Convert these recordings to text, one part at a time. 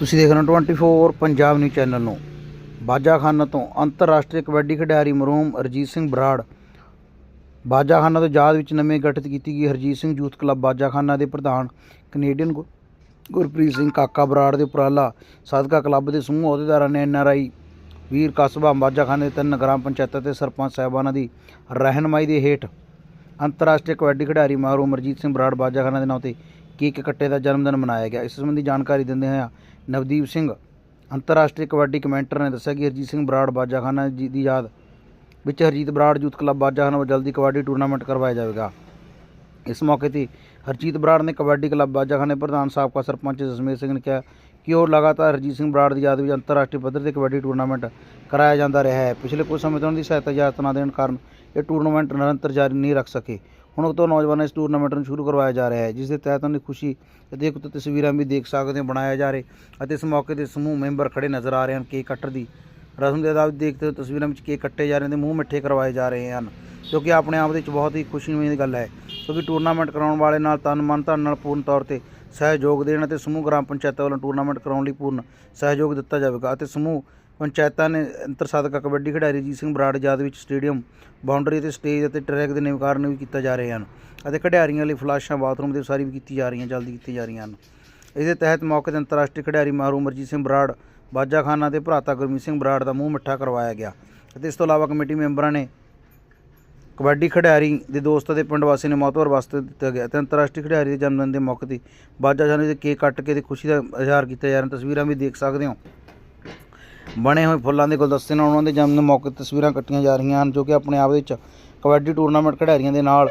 ਤੁਸੀਂ ਦੇਖ ਰਹੇ ਹੋ 24 ਪੰਜਾਬ ਨਿਊਜ਼ ਚੈਨਲ ਨੂੰ। ਬਾਜਾਖਾਨਾ ਤੋਂ ਅੰਤਰਰਾਸ਼ਟਰੀ ਕਬੱਡੀ ਖਿਡਾਰੀ ਮਰਹੂਮ ਅਰਜੀਤ ਸਿੰਘ ਬਰਾੜ। ਬਾਜਾਖਾਨਾ ਤੋਂ ਯਾਦ ਵਿੱਚ ਨਵੇਂ ਗਠਿਤ ਕੀਤੀ ਗਈ ਹਰਜੀਤ ਸਿੰਘ ਯੂਥ ਕਲੱਬ ਬਾਜਾਖਾਨਾ ਦੇ ਪ੍ਰਧਾਨ ਕੈਨੇਡੀਅਨ ਗੁ- ਗੁਰਪ੍ਰੀਤ ਸਿੰਘ ਕਾਕਾ ਬਰਾੜ ਦੇ ਉਪਰਾਲਾ ਸਾਦਕਾ ਕਲੱਬ ਦੇ ਸਮੂਹ ਅਹੁਦੇਦਾਰਾਂ ਨੇ ਐਨਆਰਆਈ ਵੀਰ ਕਸਬਾ ਬਾਜਾਖਾਨਾ ਦੇ ਤਿੰਨ ਗ੍ਰਾਮ ਪੰਚਾਇਤਾਂ ਤੇ ਸਰਪੰਚ ਸਾਹਿਬਾਨਾਂ ਦੀ ਰਹਿਨਮਾਈ ਦੇ ਹੇਠ ਅੰਤਰਰਾਸ਼ਟਰੀ ਕਬੱਡੀ ਖਿਡਾਰੀ ਮਰਹੂਮ ਅਰਜੀਤ ਸਿੰਘ ਬਰਾੜ ਬਾਜਾਖਾਨਾ ਦੇ ਨਾਂ ਤੇ ਕੇਕ ਕੱਟੇ ਦਾ ਜਨਮ ਦਿਨ ਮਨਾਇਆ ਗਿਆ। ਇਸ ਸੰਬੰਧੀ ਜਾਣਕਾਰੀ ਦਿੰਦੇ ਹੋਇਆ ਨਵਦੀਪ ਸਿੰਘ, ਅੰਤਰਰਾਸ਼ਟਰੀ ਕਬੱਡੀ ਕਮੈਂਟਰ ਨੇ ਦੱਸਿਆ ਕਿ ਹਰਜੀਤ ਸਿੰਘ ਬਰਾੜ ਬਾਜਾਖਾਨਾ ਜੀ ਦੀ ਯਾਦ ਵਿੱਚ ਹਰਜੀਤ ਬਰਾੜ ਯੂਥ ਕਲੱਬ ਬਾਜਾਖਾਨਾ ਵੱਲੋਂ ਜਲਦੀ ਕਬੱਡੀ ਟੂਰਨਾਮੈਂਟ ਕਰਵਾਇਆ ਜਾਵੇਗਾ। ਇਸ ਮੌਕੇ ਤੇ ਹਰਜੀਤ ਬਰਾੜ ਨੇ ਕਬੱਡੀ ਕਲੱਬ ਬਾਜਾਖਾਨੇ ਪ੍ਰਧਾਨ ਸਾਬਕਾ ਸਰਪੰਚ ਜਸਮੇਰ ਸਿੰਘ ਨੇ ਕਿਹਾ ਕਿ ਉਹ ਲਗਾਤਾਰ ਹਰਜੀਤ ਸਿੰਘ ਬਰਾੜ ਦੀ ਯਾਦ ਵਿੱਚ ਅੰਤਰਰਾਸ਼ਟਰੀ ਪੱਧਰ ਤੇ ਕਬੱਡੀ ਟੂਰਨਾਮੈਂਟ ਕਰਾਇਆ ਜਾਂਦਾ ਰਿਹਾ ਹੈ। ਪਿਛਲੇ ਕੁਝ ਸਮੇਂ ਤੋਂ ਉਹਨਾਂ ਦੀ ਸਹਾਇਤਾ ਇਜਾਜ਼ਤ ਨਾ ਦੇਣ ਕਾਰਨ ਇਹ ਟੂਰਨਾਮੈਂਟ ਨਿਰੰਤਰ ਜਾਰੀ ਨਹੀਂ ਰੱਖ ਸਕੇ। ਹੁਣ ਤੋਂ ਨੌਜਵਾਨਾਂ ਇਸ ਟੂਰਨਾਮੈਂਟ ਨੂੰ ਸ਼ੁਰੂ ਕਰਵਾਇਆ ਜਾ ਰਿਹਾ ਹੈ, ਜਿਸ ਦੇ ਤਹਿਤ ਉਹਨਾਂ ਦੀ ਖੁਸ਼ੀ ਅਤੇ ਇੱਕ ਤੋਂ ਤਸਵੀਰਾਂ ਵੀ ਦੇਖ ਸਕਦੇ ਹੋ, ਬਣਾਇਆ ਜਾ ਰਿਹਾ ਅਤੇ ਇਸ ਮੌਕੇ ਤੇ ਸਮੂਹ ਮੈਂਬਰ ਖੜੇ ਨਜ਼ਰ ਆ ਰਹੇ ਹਨ। ਕੇਕ ਕੱਟਰ ਦੀ ਰਸਮ ਦੇ ਅਦਾਬ ਦੇਖਦੇ ਹੋ ਤਸਵੀਰਾਂ ਵਿੱਚ ਕੇਕ ਕੱਟੇ ਜਾ ਰਹੇ ਨੇ ਮੂੰਹ ਮਿੱਠੇ ਕਰਵਾਏ ਜਾ ਰਹੇ ਹਨ, ਜੋ ਕਿ ਆਪਣੇ ਆਪ ਦੇ ਵਿੱਚ ਬਹੁਤ ਹੀ ਖੁਸ਼ੀ ਗੱਲ ਹੈ। ਕਿਉਂਕਿ ਟੂਰਨਾਮੈਂਟ ਕਰਾਉਣ ਵਾਲੇ ਨਾਲ ਤਨ ਮਨ ਧਨ ਨਾਲ ਪੂਰਨ ਤੌਰ ਤੇ ਸਹਿਯੋਗ ਦੇਣ ਅਤੇ ਸਮੂਹ ਗ੍ਰਾਮ ਪੰਚਾਇਤਾਂ ਵੱਲੋਂ ਟੂਰਨਾਮੈਂਟ ਕਰਾਉਣ ਲਈ ਪੂਰਨ ਸਹਿਯੋਗ ਦਿੱਤਾ ਜਾਵੇਗਾ ਅਤੇ ਸਮੂਹ ਪੰਚਾਇਤਾਂ ਨੇ ਅੰਤਰ ਸਾਧਕਾ ਕਬੱਡੀ ਖਿਡਾਰੀ ਜੀ ਸਿੰਘ ਬਰਾੜ ਯਾਦ ਵਿੱਚ ਸਟੇਡੀਅਮ ਬਾਉਂਡਰੀ ਅਤੇ ਸਟੇਜ ਅਤੇ ਟਰੈਕ ਦੇ ਨਿਰਮਾਣ ਵੀ ਕੀਤਾ ਜਾ ਰਹੇ ਹਨ ਅਤੇ ਖਿਡਾਰੀਆਂ ਲਈ ਫਲਾਸ਼ਾਂ ਬਾਥਰੂਮ ਦੇ ਸਾਰੀ ਵੀ ਕੀਤੀ ਜਾ ਰਹੀਆਂ, ਜਲਦੀ ਕੀਤੀ ਜਾ ਰਹੀਆਂ ਹਨ। ਇਸ ਦੇ ਤਹਿਤ ਮੌਕੇ ਤੇ ਅੰਤਰਰਾਸ਼ਟਰੀ ਖਿਡਾਰੀ ਮਹਿਰੂਮ ਅਮਰਜੀਤ ਸਿੰਘ ਬਰਾੜ ਬਾਜਾਖਾਨਾ ਦੇ ਭਰਾਤਾ ਗੁਰਮੀਤ ਸਿੰਘ ਬਰਾੜ ਦਾ ਮੂੰਹ ਮਿੱਠਾ ਕਰਵਾਇਆ ਗਿਆ ਅਤੇ ਇਸ ਤੋਂ ਇਲਾਵਾ ਕਮੇਟੀ ਮੈਂਬਰਾਂ ਨੇ ਕਬੱਡੀ ਖਿਡਾਰੀ ਦੇ ਦੋਸਤਾਂ ਦੇ ਪਿੰਡ ਵਾਸੀ ਨੇ ਮੌਤਵਰ ਵਾਸਤੇ ਦਿੱਤਾ ਗਿਆ ਤੇ ਅੰਤਰਰਾਸ਼ਟਰੀ ਖਿਡਾਰੀ ਦੇ ਜਨਮ ਦਿਨ ਦੇ ਮੌਕੇ ਤੇ ਬਾਜਾ ਬਾਜਾਖਾਨੇ ਦੇ ਕੇਕ ਕੱਟ ਕੇ ਤੇ ਖੁਸ਼ੀ ਦਾ ਇਜ਼ਹਾਰ ਕੀਤਾ ਜਾ ਰਿਹਾ ਤਸਵੀਰਾਂ ਵੀ ਦੇਖ ਸਕਦੇ ਹੋ। ਬਣੇ ਹੋਏ ਫੁੱਲਾਂ ਦੇ ਗੁਲਦਸਤੇ ਨਾਲ ਉਹਨਾਂ ਦੇ ਜਨਮ ਦੇ ਮੌਕੇ ਤਸਵੀਰਾਂ ਕੱਟੀਆਂ ਜਾ ਰਹੀਆਂ ਹਨ, ਜੋ ਕਿ ਆਪਣੇ ਆਪ ਵਿੱਚ ਕਬੱਡੀ ਟੂਰਨਾਮੈਂਟ ਖਿਡਾਰੀਆਂ ਦੇ ਨਾਲ,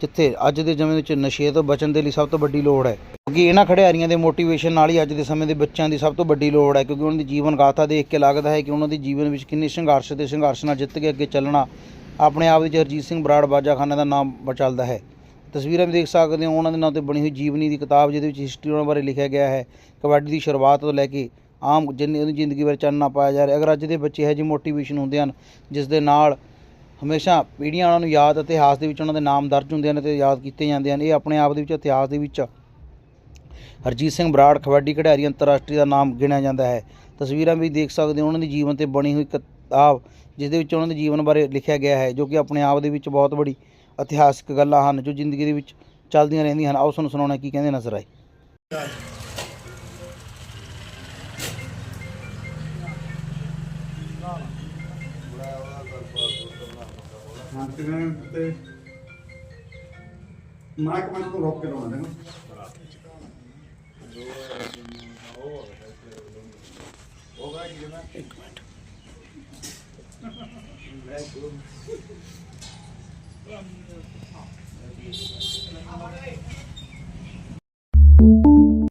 ਜਿੱਥੇ ਅੱਜ ਦੇ ਸਮੇਂ ਵਿੱਚ ਨਸ਼ੇ ਤੋਂ ਬਚਣ ਦੇ ਲਈ ਸਭ ਤੋਂ ਵੱਡੀ ਲੋੜ ਹੈ। ਕਿਉਂਕਿ ਇਹਨਾਂ ਖਿਡਾਰੀਆਂ ਦੇ ਮੋਟੀਵੇਸ਼ਨ ਨਾਲ ਹੀ ਅੱਜ ਦੇ ਸਮੇਂ ਦੇ ਬੱਚਿਆਂ ਦੀ ਸਭ ਤੋਂ ਵੱਡੀ ਲੋੜ ਹੈ, ਕਿਉਂਕਿ ਉਹਨਾਂ ਦੀ ਜੀਵਨ ਗਾਥਾ ਦੇਖ ਕੇ ਲੱਗਦਾ ਹੈ ਕਿ ਉਹਨਾਂ ਦੇ ਜੀਵਨ ਵਿੱਚ ਕਿੰਨੇ ਸੰਘਰਸ਼ ਤੇ ਸੰਘਰਸ਼ ਨਾਲ ਜਿੱਤ ਕੇ ਅੱਗੇ ਚੱਲਣਾ ਆਪਣੇ ਆਪ ਵਿੱਚ ਹਰਜੀਤ ਸਿੰਘ ਬਰਾੜ ਬਾਜਾਖਾਨਾ ਦਾ ਨਾਮ ਬਚਲਦਾ ਹੈ। ਤਸਵੀਰਾਂ ਵੀ ਦੇਖ ਸਕਦੇ ਹੋ, ਉਹਨਾਂ ਦੇ ਨਾਂ ਤੇ ਬਣੀ ਹੋਈ ਜੀਵਨੀ ਦੀ ਕਿਤਾਬ, ਜਿਹਦੇ ਵਿੱਚ ਹਿਸਟਰੀ ਉਹਨਾਂ ਬਾਰੇ ਲਿਖਿਆ ਗਿਆ ਹੈ। ਕਬੱਡੀ ਦੀ ਸ਼ੁਰੂਆਤ ਤੋਂ ਲੈ ਕੇ ਆਮ ਜਿੰਨੀ ਉਹਦੀ ਜ਼ਿੰਦਗੀ ਬਾਰੇ ਨਾ ਪਾਇਆ ਜਾ ਰਿਹਾ। ਅਗਰ ਅੱਜ ਦੇ ਬੱਚੇ ਹੈ ਜੀ ਮੋਟੀਵੇਸ਼ਨ ਹੁੰਦੇ ਹਨ, ਜਿਸ ਦੇ ਨਾਲ ਹਮੇਸ਼ਾ ਪੀੜ੍ਹੀਆਂ ਉਹਨਾਂ ਨੂੰ ਯਾਦ ਇਤਿਹਾਸ ਦੇ ਵਿੱਚ ਉਹਨਾਂ ਦੇ ਨਾਮ ਦਰਜ ਹੁੰਦੇ ਹਨ ਤੇ ਯਾਦ ਕੀਤੇ ਜਾਂਦੇ ਹਨ। ਇਹ ਆਪਣੇ ਆਪ ਦੇ ਵਿੱਚ ਇਤਿਹਾਸ ਦੇ ਵਿੱਚ ਹਰਜੀਤ ਸਿੰਘ ਬਰਾੜ ਕਬੱਡੀ ਖਿਡਾਰੀ ਅੰਤਰਰਾਸ਼ਟਰੀ ਦਾ ਨਾਮ ਗਿਣਿਆ ਜਾਂਦਾ ਹੈ। ਤਸਵੀਰਾਂ ਵੀ ਦੇਖ ਸਕਦੇ ਹੋ, ਉਹਨਾਂ ਦੀ ਜੀਵਨ ਤੇ ਬਣੀ ਹੋਈ ਕਿਤਾਬ ਜਿਸ ਦੇ ਵਿੱਚ ਉਹਨਾਂ ਦੇ ਜੀਵਨ ਬਾਰੇ ਲਿਖਿਆ ਗਿਆ ਹੈ, ਜੋ ਕਿ ਆਪਣੇ ਆਪ ਦੇ ਵਿੱਚ ਬਹੁਤ ਬੜੀ ਇਤਿਹਾਸਿਕ ਗੱਲਾਂ ਹਨ, ਜੋ ਜ਼ਿੰਦਗੀ ਦੇ ਵਿੱਚ ਚੱਲਦੀਆਂ ਰਹਿੰਦੀਆਂ ਹਨ। ਆਓ ਤੁਹਾਨੂੰ ਸੁਣਾਉਣਾ ਕੀ ਕਹਿੰਦੇ ਨਜ਼ਰ ਆਏ। ਹਾਂ ਕਿਵੇਂ ਤੇ ਮਾਈਕ ਮੈਂ ਤੋਂ ਰੋਕ ਕੇ ਲਾਉਣਾ ਦੇਣਾ